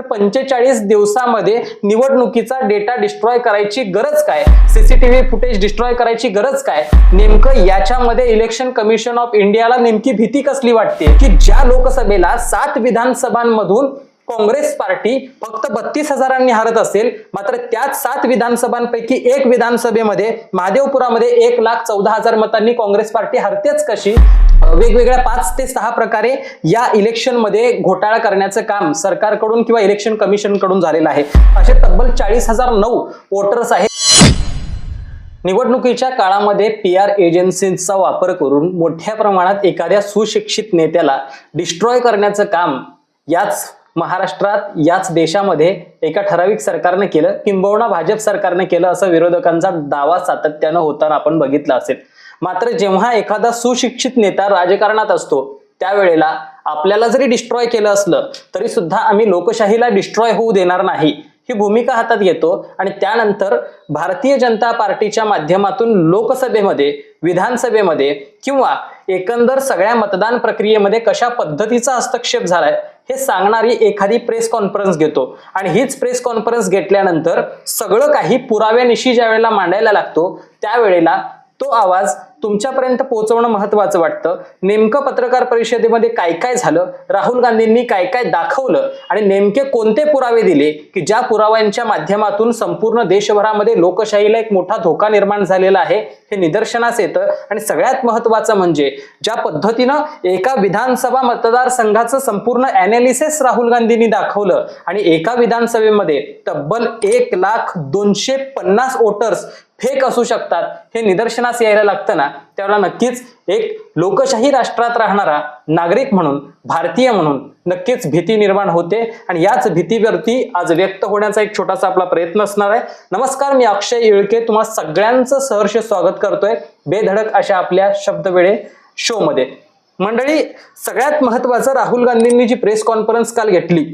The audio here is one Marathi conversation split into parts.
तर पंचेचाळीस दिवसामध्ये निवडणुकीचा डेटा डिस्ट्रॉय करायची गरज काय? सीसीटीव्ही फुटेज डिस्ट्रॉय करायची गरज काय? नेमकं याच्यामध्ये इलेक्शन कमिशन ऑफ इंडियाला नेमकी भीती कसली वाटते? की ज्या लोकसभेला सात विधानसभांमधून काँग्रेस पार्टी फक्त बत्तीस हजारांनी हरत असेल मात्र त्याच सात विधानसभांपैकी एक विधानसभेमध्ये महादेवपुरामध्ये एक लाख चौदा हजार मतांनी काँग्रेस पार्टी हरतेच कशी? वेगवेगळ्या पाच ते सहा प्रकारे या इलेक्शनमध्ये घोटाळा करण्याचं काम सरकारकडून किंवा इलेक्शन कमिशनकडून झालेलं आहे. असे तब्बल चाळीस हजार नऊ वोटर्स आहेत. निवडणुकीच्या काळामध्ये पी आर एजन्सींचा वापर करून मोठ्या प्रमाणात एखाद्या सुशिक्षित नेत्याला डिस्ट्रॉय करण्याचं काम याच महाराष्ट्रात याच देशामध्ये एका ठराविक सरकारने केलं किंबहुना भाजप सरकारने केलं असं विरोधकांचा दावा सातत्यानं होताना आपण बघितला असेल. मात्र जेव्हा एखादा सुशिक्षित नेता राजकारणात असतो त्यावेळेला आपल्याला जरी डिस्ट्रॉय केलं असलं तरी सुद्धा आम्ही लोकशाहीला डिस्ट्रॉय होऊ देणार नाही. ही भूमिका हातात घेतो आणि त्यानंतर भारतीय जनता पार्टीच्या माध्यमातून लोकसभेमध्ये विधानसभेमध्ये किंवा एकंदर सगळ्या मतदान प्रक्रियेमध्ये कशा पद्धतीचा हस्तक्षेप झालाय हे सांगणारी एखादी प्रेस कॉन्फरन्स घेतो. आणि हीच प्रेस कॉन्फरन्स घेतल्यानंतर सगळं काही पुराव्यानिशी ज्या वेळेला मांडायला लागतो त्यावेळेला तो आवाज तुमच्यापर्यंत पोहोचवणं महत्वाचं वाटतं. नेमकं पत्रकार परिषदेमध्ये काय काय झालं? राहुल गांधींनी काय काय दाखवलं? आणि नेमके कोणते पुरावे दिले? की ज्या पुराव्यांच्या माध्यमातून संपूर्ण देशभरामध्ये लोकशाहीला एक मोठा धोका निर्माण झालेला आहे हे निदर्शनास येतं. आणि सगळ्यात महत्वाचं म्हणजे ज्या पद्धतीनं एका विधानसभा मतदारसंघाचं संपूर्ण अनालिसिस राहुल गांधींनी दाखवलं. आणि एका विधानसभेमध्ये तब्बल एक लाख दोनशे पन्नास वोटर्स फेक असू शकतात? हे निदर्शनास यायला लागतं ना? त्यावेळेला नक्कीच एक लोकशाही राष्ट्रात राहणारा नागरिक म्हणून भारतीय म्हणून नक्कीच भीती निर्माण होते आणि याच भीतीवरती आज व्यक्त होण्याचा एक छोटासा आपला प्रयत्न असणार आहे. नमस्कार मी अक्षय येळके. तुम्हा सगळ्यांचं सहर्ष स्वागत करतोय बेधडक अशा आपल्या शब्दवेळे शो मध्ये. मंडळी सगळ्यात महत्वाचं राहुल गांधींनी जी प्रेस कॉन्फरन्स काल घेतली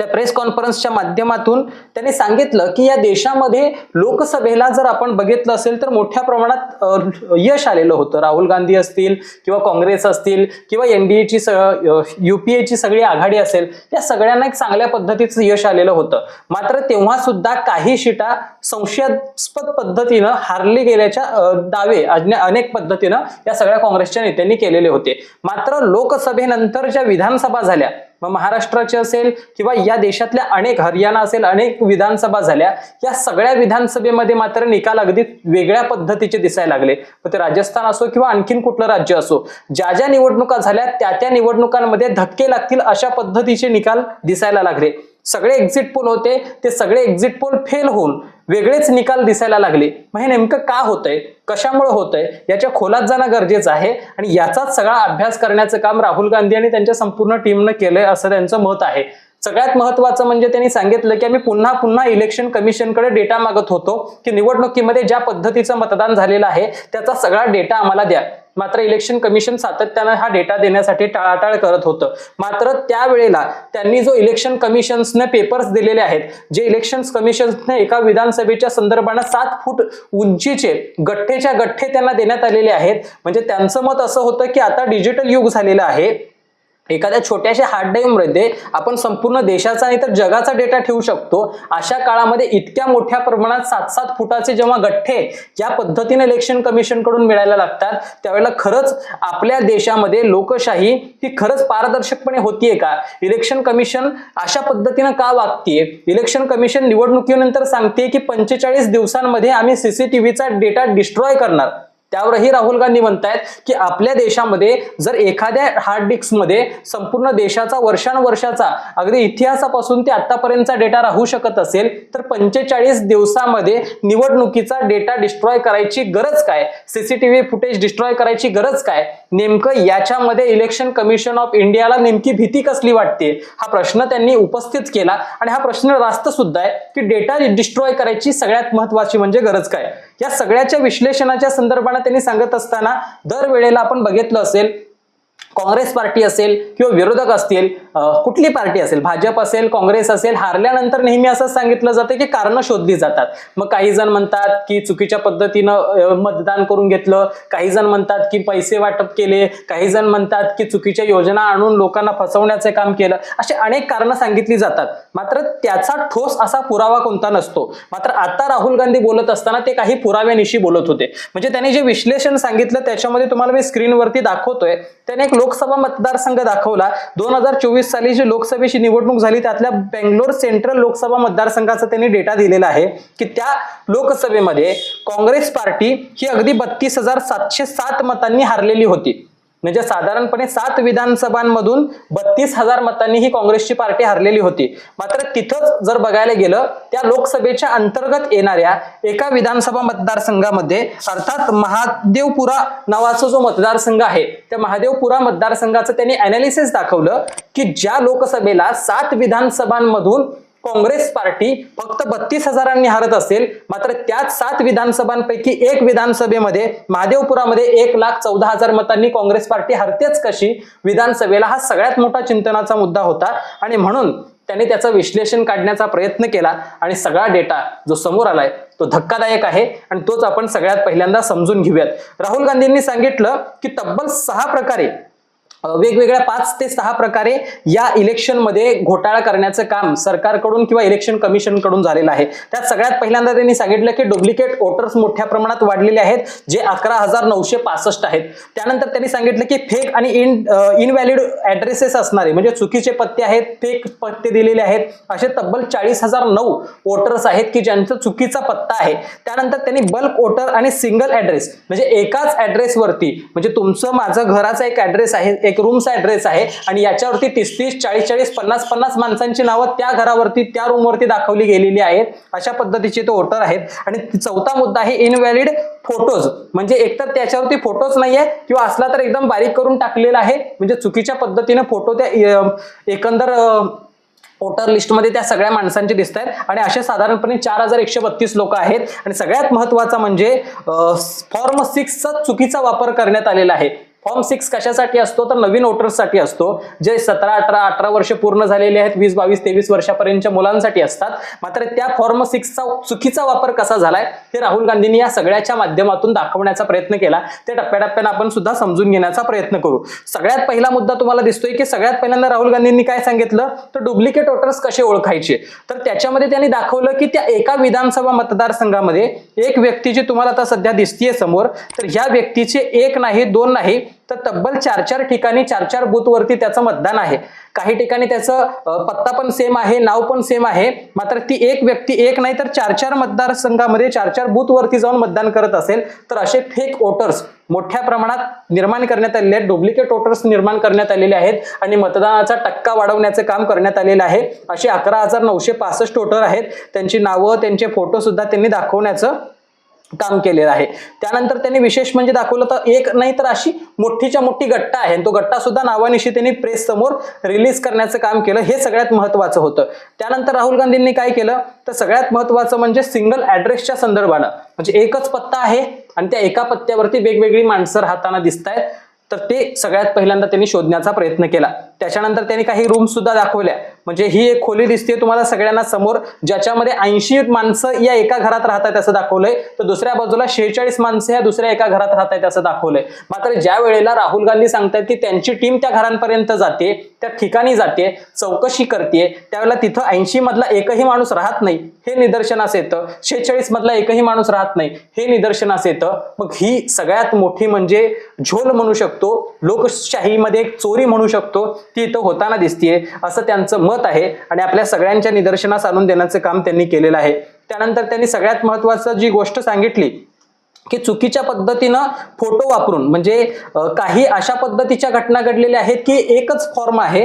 त्या प्रेस कॉन्फरन्सच्या माध्यमातून त्यांनी सांगितलं की या देशामध्ये लोकसभेला जर आपण बघितलं असेल तर मोठ्या प्रमाणात यश आलेलं होतं. राहुल गांधी असतील किंवा काँग्रेस असतील किंवा एनडीएची युपीएची सगळी आघाडी असेल त्या सगळ्यांना एक चांगल्या पद्धतीचं यश आलेलं होतं. मात्र तेव्हा सुद्धा काही शिटा संशयास्पद पद्धतीनं हारली गेल्याच्या दावे अज्ञ- अनेक पद्धतीनं या सगळ्या काँग्रेसच्या नेत्यांनी केलेले होते. मात्र लोकसभेनंतर ज्या विधानसभा झाल्या मग महाराष्ट्राची असेल किंवा या देशातल्या अनेक हरियाणा असेल अनेक विधानसभा झाल्या या सगळ्या विधानसभेमध्ये मात्र निकाल अगदी वेगळ्या पद्धतीचे दिसायला लागले. मग ते राजस्थान असो किंवा आणखीन कुठलं राज्य असो ज्या ज्या निवडणुका झाल्या त्या त्या निवडणुकांमध्ये धक्के लागतील अशा पद्धतीचे निकाल दिसायला लागले. सगळे एक्झिट पोल होते ते सगळे एक्झिट पोल फेल होऊन वेगळेच निकाल दिसायला लागले. मग हे नेमकं का होतंय? कशामुळे होतंय? याच्या खोलात जाणं गरजेचं आहे आणि याचाच सगळा अभ्यास करण्याचं काम राहुल गांधी आणि त्यांच्या संपूर्ण टीमनं केलंय असं त्यांचं मत आहे. सगळ्यात महत्वाचं म्हणजे त्यांनी सांगितलं की आम्ही पुन्हा पुन्हा इलेक्शन कमिशनकडे डेटा मागत होतो की निवडणुकीमध्ये ज्या पद्धतीचं मतदान झालेलं आहे त्याचा सगळा डेटा आम्हाला द्या. मात्र इलेक्शन कमिशन सातत्यानं हा डेटा देण्यासाठी टाळाटाळ करत होतं. मात्र त्यावेळेला त्यांनी जो इलेक्शन कमिशन्सने पेपर्स दिलेले आहेत जे इलेक्शन कमिशन्सने एका विधानसभेच्या संदर्भानं सात फूट उंचीचे गठ्ठेच्या गठ्ठे त्यांना देण्यात आलेले आहेत. म्हणजे त्यांचं मत असं होतं की आता डिजिटल युग झालेलं आहे. एखाद्या छोट्याशा हार्ड ड्राईव्हमध्ये आपण संपूर्ण देशाचा आणि तर जगाचा डेटा ठेवू शकतो. अशा काळामध्ये इतक्या मोठ्या प्रमाणात सात सात फुटाचे जेव्हा गठ्ठे या पद्धतीने इलेक्शन कमिशनकडून मिळायला लागतात त्यावेळेला खरंच आपल्या देशामध्ये लोकशाही ही खरंच पारदर्शकपणे होतीये का? इलेक्शन कमिशन अशा पद्धतीनं का वागतीये? इलेक्शन कमिशन निवडणुकीनंतर सांगते की पंचेचाळीस दिवसांमध्ये आम्ही सीसीटीव्हीचा डेटा डिस्ट्रॉय करणार. त्यावरही राहुल गांधी म्हणतायत की आपल्या देशामध्ये जर एखाद्या हार्ड डिस्कमध्ये संपूर्ण देशाचा वर्षानुवर्षाचा अगदी इतिहासापासून ते आतापर्यंतचा डेटा राहू शकत असेल तर पंचेचाळीस दिवसामध्ये निवडणुकीचा डेटा डिस्ट्रॉय करायची गरज काय? सीसीटीव्ही फुटेज डिस्ट्रॉय करायची गरज काय? नेमकं याच्यामध्ये इलेक्शन कमिशन ऑफ इंडियाला नेमकी भीती कसली वाटते? हा प्रश्न त्यांनी उपस्थित केला. आणि हा प्रश्न रास्त सुद्धा आहे की डेटा डिस्ट्रॉय करायची सगळ्यात महत्वाची म्हणजे गरज काय? या सगळ्याच्या विश्लेषणाच्या संदर्भाने त्यांनी सांगत असताना दरवेळेला आपण बघितलं असेल काँग्रेस पार्टी असेल किंवा विरोधक असतील कुठली पार्टी असेल भाजप असेल काँग्रेस असेल हारल्यानंतर नेहमी असं सांगितलं जातं की कारणं शोधली जातात. मग काही जण म्हणतात की चुकीच्या पद्धतीनं मतदान करून घेतलं काही जण म्हणतात की पैसे वाटप केले काही जण म्हणतात की चुकीच्या योजना आणून लोकांना फसवण्याचे काम केलं. असे अनेक कारणं सांगितली जातात. मात्र त्याचा ठोस असा पुरावा कोणता नसतो. मात्र आता राहुल गांधी बोलत असताना ते काही पुराव्यानिशी बोलत होते. म्हणजे त्यांनी जे विश्लेषण सांगितलं त्याच्यामध्ये तुम्हाला मी स्क्रीनवरती दाखवतोय. त्याने एक लोकसभा मतदारसंघ दाखवला. दोन हजार चोवीस साली जी लोकसभेची निवडणूक झाली त्यातल्या बेंगलोर सेंट्रल लोकसभा मतदारसंघाचा त्यांनी डेटा दिलेला आहे की त्या लोकसभेमध्ये काँग्रेस पार्टी ही अगदी बत्तीस हजार सातशे सात मतांनी हारलेली होती. म्हणजे साधारणपणे सात विधानसभांमधून बत्तीस हजार मतांनी ही काँग्रेसची पार्टी हरलेली होती. मात्र तिथंच जर बघायला गेलं त्या लोकसभेच्या अंतर्गत येणाऱ्या एका विधानसभा मतदारसंघामध्ये अर्थात महादेवपुरा नावाचा जो मतदारसंघ आहे त्या महादेवपुरा मतदारसंघाचं त्यांनी अनालिसिस दाखवलं की ज्या लोकसभेला सात विधानसभांमधून काँग्रेस पार्टी फक्त बत्तीस हजारांनी हरत असेल मात्र त्याच सात विधानसभांपैकी एक विधानसभेमध्ये महादेवपुरामध्ये एक लाख चौदा हजार मतांनी काँग्रेस पार्टी हरतेच कशी? विधानसभेला हा सगळ्यात मोठा चिंतनाचा मुद्दा होता आणि म्हणून त्यांनी त्याचं विश्लेषण काढण्याचा प्रयत्न केला आणि सगळा डेटा जो समोर आलाय तो धक्कादायक आहे आणि तोच आपण सगळ्यात पहिल्यांदा समजून घेऊयात. राहुल गांधींनी सांगितलं की तब्बल सहा प्रकारे वेगवेगळ्या पाच ते सहा प्रकारे या इलेक्शनमध्ये घोटाळा करण्याचं काम सरकारकडून किंवा इलेक्शन कमिशनकडून झालेलं आहे. त्यात सगळ्यात पहिल्यांदा त्यांनी सांगितलं की डुप्लिकेट वोटर्स मोठ्या प्रमाणात वाढलेले आहेत जे अकरा हजार नऊशे पासष्ट आहेत. त्यानंतर त्यांनी सांगितलं की फेक आणि इन इनव्हॅलिड ऍड्रेसेस असणारे म्हणजे चुकीचे पत्ते आहेत फेक पत्ते दिलेले आहेत असे तब्बल चाळीस हजार नऊ वोटर्स आहेत की ज्यांचा चुकीचा पत्ता आहे. त्यानंतर त्यांनी बल्क वोटर आणि सिंगल ऍड्रेस म्हणजे एकाच ऍड्रेसवरती म्हणजे तुमचं माझं घराचा एक ऍड्रेस आहे एक रूमचा ऍड्रेस आहे आणि याच्यावरती तीस तीस चाळीस चाळीस पन्नास पन्नास माणसांची नावं त्या घरावरती त्या रूमवरती दाखवली गेलेली आहेत. अशा पद्धतीचे ते वोटर आहेत. आणि चौथा मुद्दा आहे इनव्हॅलिड फोटोज म्हणजे एकतर त्याच्यावरती फोटोज नाहीये किंवा असला तर एकदम बारीक करून टाकलेला आहे. म्हणजे चुकीच्या पद्धतीने फोटो त्या एकंदर वोटर लिस्टमध्ये त्या सगळ्या माणसांचे दिसत आहेत आणि असे साधारणपणे चार हजार एकशे बत्तीस लोक आहेत. आणि सगळ्यात महत्त्वाचा म्हणजे फॉर्म सिक्सचा चुकीचा वापर करण्यात आलेला आहे. फॉर्म सिक्स कशासाठी असतो? तर नवीन वोटर्ससाठी असतो जे सतरा अठरा अठरा वर्ष पूर्ण झालेले आहेत वीस बावीस तेवीस वर्षापर्यंतच्या मुलांसाठी असतात. मात्र त्या फॉर्म सिक्सचा चुकीचा वापर कसा झालाय हे राहुल गांधींनी या सगळ्याच्या माध्यमातून दाखवण्याचा प्रयत्न केला. ते टप्प्याटप्प्यानं आपण सुद्धा समजून घेण्याचा प्रयत्न करू. सगळ्यात पहिला मुद्दा तुम्हाला दिसतोय की सगळ्यात पहिल्यांदा राहुल गांधींनी काय सांगितलं? तर डुप्लिकेट वोटर्स कसे ओळखायचे? तर त्याच्यामध्ये त्यांनी दाखवलं की त्या एका विधानसभा मतदारसंघामध्ये एक व्यक्ती जी तुम्हाला आता सध्या दिसतीये समोर तर ह्या व्यक्तीचे एक नाही दोन नाही तर तब्बल चार चार ठिकाणी चार चार बूथवरती त्याचं मतदान आहे. काही ठिकाणी त्याचं पत्ता पण सेम आहे नाव पण सेम आहे. मात्र ती एक व्यक्ती एक नाही तर चार चार मतदारसंघामध्ये चार चार बूथवरती जाऊन मतदान करत असेल तर असे फेक वोटर्स मोठ्या प्रमाणात निर्माण करण्यात आलेले आहेत डुप्लिकेट वोटर्स निर्माण करण्यात आलेले आहेत आणि मतदानाचा टक्का वाढवण्याचं काम करण्यात आलेलं आहे. असे अकरा हजार नऊशे पासष्ट वोटर आहेत. त्यांची नावं त्यांचे फोटो सुद्धा त्यांनी दाखवण्याचं काम केलेलं आहे. त्यानंतर त्यांनी विशेष म्हणजे दाखवलं तर एक नाही तर अशी मोठीच्या मोठी गट्टा आहे. तो गट्टा सुद्धा नावानिशी त्यांनी प्रेस समोर रिलीज करण्याचं काम केलं. हे सगळ्यात महत्वाचं होतं. त्यानंतर राहुल गांधींनी काय केलं? तर सगळ्यात महत्वाचं म्हणजे सिंगल ऍड्रेसच्या संदर्भानं. म्हणजे एकच पत्ता आहे आणि त्या एका पत्त्यावरती वेगवेगळी माणसं राहताना दिसत आहेत तर ते सगळ्यात पहिल्यांदा त्यांनी शोधण्याचा प्रयत्न केला. त्याच्यानंतर त्यांनी काही रूम सुद्धा दाखवल्या. म्हणजे ही एक खोली दिसते तुम्हाला सगळ्यांना समोर ज्याच्यामध्ये ऐंशी माणसं या एका घरात राहतात असं दाखवलंय. तर दुसऱ्या बाजूला शेहेचाळीस माणसं या दुसऱ्या एका घरात राहत असं दाखवलंय. मात्र ज्या वेळेला राहुल गांधी सांगतायत की त्यांची टीम त्या घरांपर्यंत जाते त्या ठिकाणी जाते चौकशी करते त्यावेळेला तिथं ऐंशी मधला एकही माणूस राहत नाही हे निदर्शनास येतं. शेहेचाळीस मधला एकही माणूस राहत नाही हे निदर्शनास येतं. मग ही सगळ्यात मोठी म्हणजे झोल म्हणू शकतो लोकशाहीमध्ये एक चोरी म्हणू शकतो ती इथं होताना दिसतीये असं त्यांचं मत आहे आणि आपल्या सगळ्यांच्या निदर्शनास आणून देण्याचं काम त्यांनी केलेलं आहे. त्यानंतर त्यांनी सगळ्यात महत्वाचं जी गोष्ट सांगितली की चुकीच्या पद्धतीनं फोटो वापरून म्हणजे काही अशा पद्धतीच्या घटना घडलेल्या आहेत की एकच फॉर्म आहे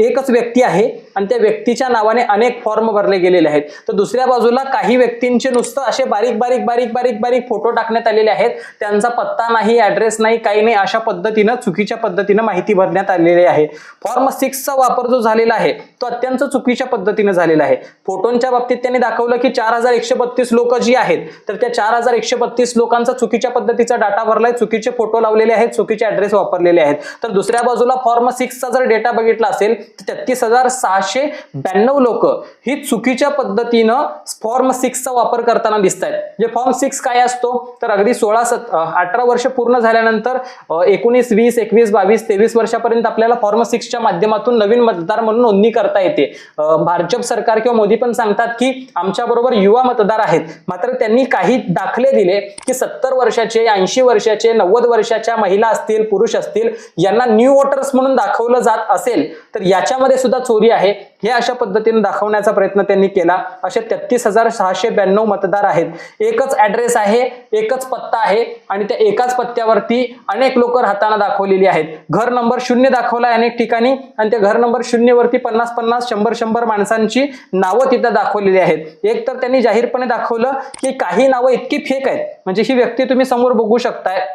एकच व्यक्ती आहे आणि त्या व्यक्तीच्या नावाने अनेक फॉर्म भरले गेलेले आहेत. तर दुसऱ्या बाजूला काही व्यक्तींचे नुसतं असे बारीक बारीक बारीक बारीक बारीक फोटो टाकण्यात आलेले आहेत. त्यांचा पत्ता नाही ऍड्रेस नाही काही नाही अशा पद्धतीनं चुकीच्या पद्धतीनं माहिती भरण्यात आलेली आहे. फॉर्म सिक्सचा वापर जो झालेला आहे तो अत्यंत चुकीच्या पद्धतीनं झालेला आहे. फोटोंच्या बाबतीत त्यांनी दाखवलं की चार हजार एकशे बत्तीस लोक जी आहेत तर त्या चार हजार एकशे बत्तीस लोकांचा चुकीच्या पद्धतीचा डाटा भरलाय चुकीचे फोटो लावलेले आहेत चुकीचे ऍड्रेस वापरलेले आहेत. तर दुसऱ्या बाजूला फॉर्म सिक्सचा जर डेटा बघितला असेल तर तेहतीस हजार सहाशे ब्याण्णव लोक ही चुकीच्या पद्धतीनं फॉर्म सिक्सचा वापर करताना दिसत आहेत म्हणजे फॉर्म सिक्स काय असतो? तर अगदी सोळा सत अठरा वर्ष पूर्ण झाल्यानंतर एकोणीस वीस एकवीस बावीस तेवीस वर्षापर्यंत आपल्याला फॉर्म सिक्सच्या माध्यमातून नवीन मतदार म्हणून नोंदणी करता येते. भाजप सरकार किंवा मोदी पण सांगतात की आमच्या बरोबर युवा मतदार आहेत. मात्र त्यांनी काही दाखले दिले की सत्तर वर्षाचे ऐंशी वर्षाचे नव्वद वर्षाच्या महिला असतील पुरुष असतील यांना न्यू वोटर्स म्हणून दाखवलं जात असेल. तर याच्यामध्ये सुद्धा चोरी आहे. हे अशा पद्धतीने दाखवण्याचा प्रयत्न त्यांनी केला. असे तेहतीस हजार सहाशे ब्याण्णव मतदार आहेत. एकच ऍड्रेस आहे एकच पत्ता आहे आणि त्या एकाच पत्त्यावरती अनेक लोक राहताना दाखवलेली आहेत. घर नंबर शून्य दाखवलाय अनेक ठिकाणी आणि त्या घर नंबर शून्य वरती पन्नास पन्नास शंभर शंभर माणसांची नावं तिथं दाखवलेली आहेत. एक तर त्यांनी जाहीरपणे दाखवलं की काही नावं इतकी फेक आहेत. म्हणजे ही व्यक्ती तुम्ही समोर बघू शकताय.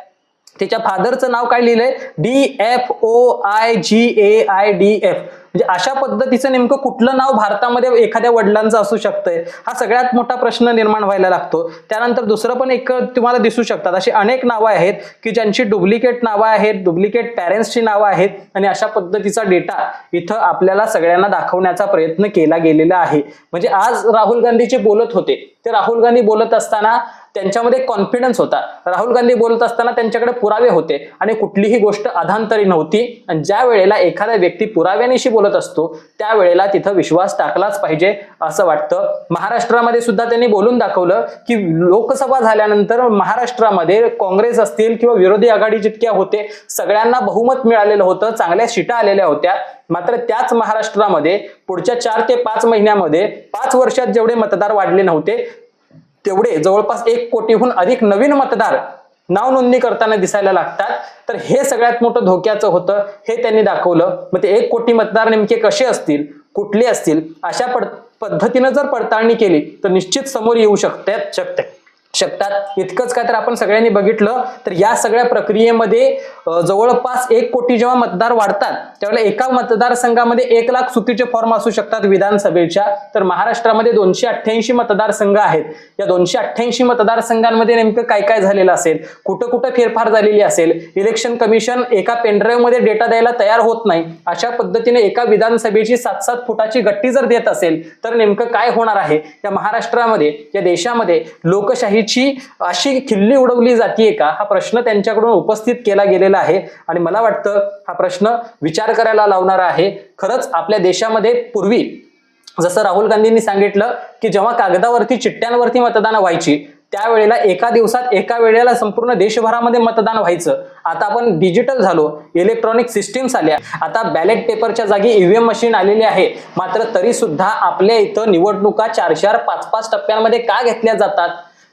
त्याच्या फादरचं नाव काय लिहिलंय? D F O I G A I D F. म्हणजे अशा पद्धतीचं नेमकं कुठलं नाव भारतामध्ये एखाद्या वडिलांचं असू शकतंय? हा सगळ्यात मोठा प्रश्न निर्माण व्हायला लागतो. त्यानंतर दुसरं पण एक तुम्हाला दिसू शकतात. अशी अनेक नावं आहेत की ज्यांची डुप्लिकेट नावं आहेत डुप्लिकेट पॅरेंट्सची नावं आहेत आणि अशा पद्धतीचा डेटा इथं आपल्याला सगळ्यांना दाखवण्याचा प्रयत्न केला गेलेला आहे. म्हणजे आज राहुल गांधीचे बोलत होते. ते राहुल गांधी बोलत असताना त्यांच्यामध्ये कॉन्फिडन्स होता. राहुल गांधी बोलत असताना त्यांच्याकडे पुरावे होते आणि कुठलीही गोष्ट अधांतरी नव्हती. आणि ज्या वेळेला एखादा व्यक्ती पुराव्यानिशी बोलत असतो त्यावेळेला तिथं विश्वास टाकलाच पाहिजे असं वाटतं. महाराष्ट्रामध्ये सुद्धा त्यांनी बोलून दाखवलं की लोकसभा झाल्यानंतर महाराष्ट्रामध्ये काँग्रेस असतील किंवा विरोधी आघाडी जितक्या होते सगळ्यांना बहुमत मिळालेलं होतं चांगल्या शिटा आलेल्या होत्या. मात्र त्याच महाराष्ट्रामध्ये पुढच्या चार ते पाच महिन्यामध्ये पाच वर्षात जेवढे मतदार वाढले नव्हते तेवढे जवळपास एक कोटीहून अधिक नवीन मतदार नाव नोंदणी करताना दिसायला लागतात. तर हे सगळ्यात मोठं धोक्याचं होतं हे त्यांनी दाखवलं. मग ते एक कोटी मतदार नेमके कसे असतील कुठले असतील अशा पड पद्धतीनं जर पडताळणी केली तर निश्चित समोर येऊ शकतात शकते शकतात. इतकंच काय तर आपण सगळ्यांनी बघितलं तर या सगळ्या प्रक्रियेमध्ये जवळपास एक कोटी जेव्हा मतदार वाढतात त्यावेळेला एका मतदारसंघामध्ये एक लाख चुकीचे फॉर्म असू शकतात विधानसभेच्या. तर महाराष्ट्रामध्ये दोनशे अठ्ठ्याऐंशी मतदारसंघ आहेत. या दोनशे अठ्ठ्याऐंशी मतदारसंघांमध्ये नेमकं काय काय झालेलं असेल? कुठं कुठं फेरफार झालेली असेल? इलेक्शन कमिशन एका पेनड्राईव्हमध्ये डेटा द्यायला तयार होत नाही. अशा पद्धतीने एका विधानसभेची सात सात फुटाची गट्टी जर देत असेल तर नेमकं काय होणार आहे? या महाराष्ट्रामध्ये या देशामध्ये लोकशाही लोकशाहीची अशी खिल्ली उडवली जाते का? हा प्रश्न त्यांच्याकडून उपस्थित केला गेलेला आहे. आणि मला वाटतं हा प्रश्न विचार करायला लावणारा आहे. खरंच आपल्या देशामध्ये पूर्वी जसं राहुल गांधींनी सांगितलं की जेव्हा कागदावरती चिठ्ठ्यांवरती मतदान व्हायची त्यावेळेला एका दिवसात एका वेळेला संपूर्ण देशभरामध्ये मतदान व्हायचं. आता आपण डिजिटल झालो इलेक्ट्रॉनिक सिस्टीम्स आल्या आता बॅलेट पेपरच्या जागी ईव्हीएम मशीन आलेली आहे. मात्र तरी सुद्धा आपल्या इथं निवडणुका चार चार पाच पाच टप्प्यांमध्ये का घेतल्या जातात?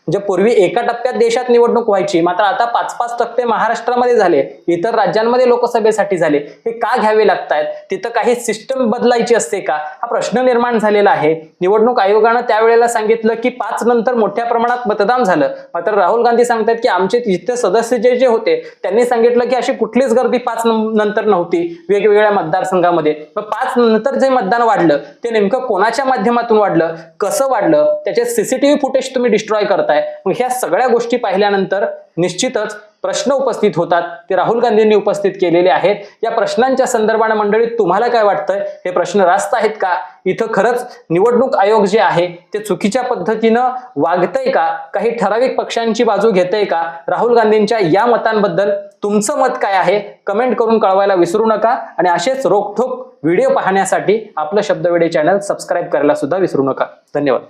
म्हणजे पूर्वी एका टप्प्यात देशात निवडणूक व्हायची मात्र आता पाच पाच टप्पे महाराष्ट्रामध्ये झाले इतर राज्यांमध्ये लोकसभेसाठी झाले. हे का घ्यावे लागतायत? तिथं काही सिस्टम बदलायची असते का? हा प्रश्न निर्माण झालेला आहे. निवडणूक आयोगानं त्यावेळेला सांगितलं की पाच नंतर मोठ्या प्रमाणात मतदान झालं. मात्र राहुल गांधी सांगतात की आमचे जिथे सदस्य जे जे होते त्यांनी सांगितलं की अशी कुठलीच गर्दी पाच नंतर नव्हती वेगवेगळ्या मतदारसंघामध्ये. मग पाच नंतर जे मतदान वाढलं ते नेमकं कोणाच्या माध्यमातून वाढलं? कसं वाढलं? त्याचे सीसीटीव्ही फुटेज तुम्ही डिस्ट्रॉय करता आहे. मग ह्या सगळ्या गोष्टी पाहिल्यानंतर निश्चितच प्रश्न उपस्थित होतात. ते राहुल गांधींनी उपस्थित केलेले आहेत. या प्रश्नांच्या संदर्भाने मंडळीत तुम्हाला काय वाटतंय? हे प्रश्न रास्त आहेत का? इथं खरंच निवडणूक आयोग जे आहे ते चुकीच्या पद्धतीनं वागतंय का? काही ठराविक पक्षांची बाजू घेतंय का? राहुल गांधींच्या या मतांबद्दल तुमचं मत काय आहे? कमेंट करून कळवायला विसरू नका आणि असेच रोखोक व्हिडिओ पाहण्यासाठी आपलं शब्दवेडे चॅनल सबस्क्राईब करायला सुद्धा विसरू नका. धन्यवाद.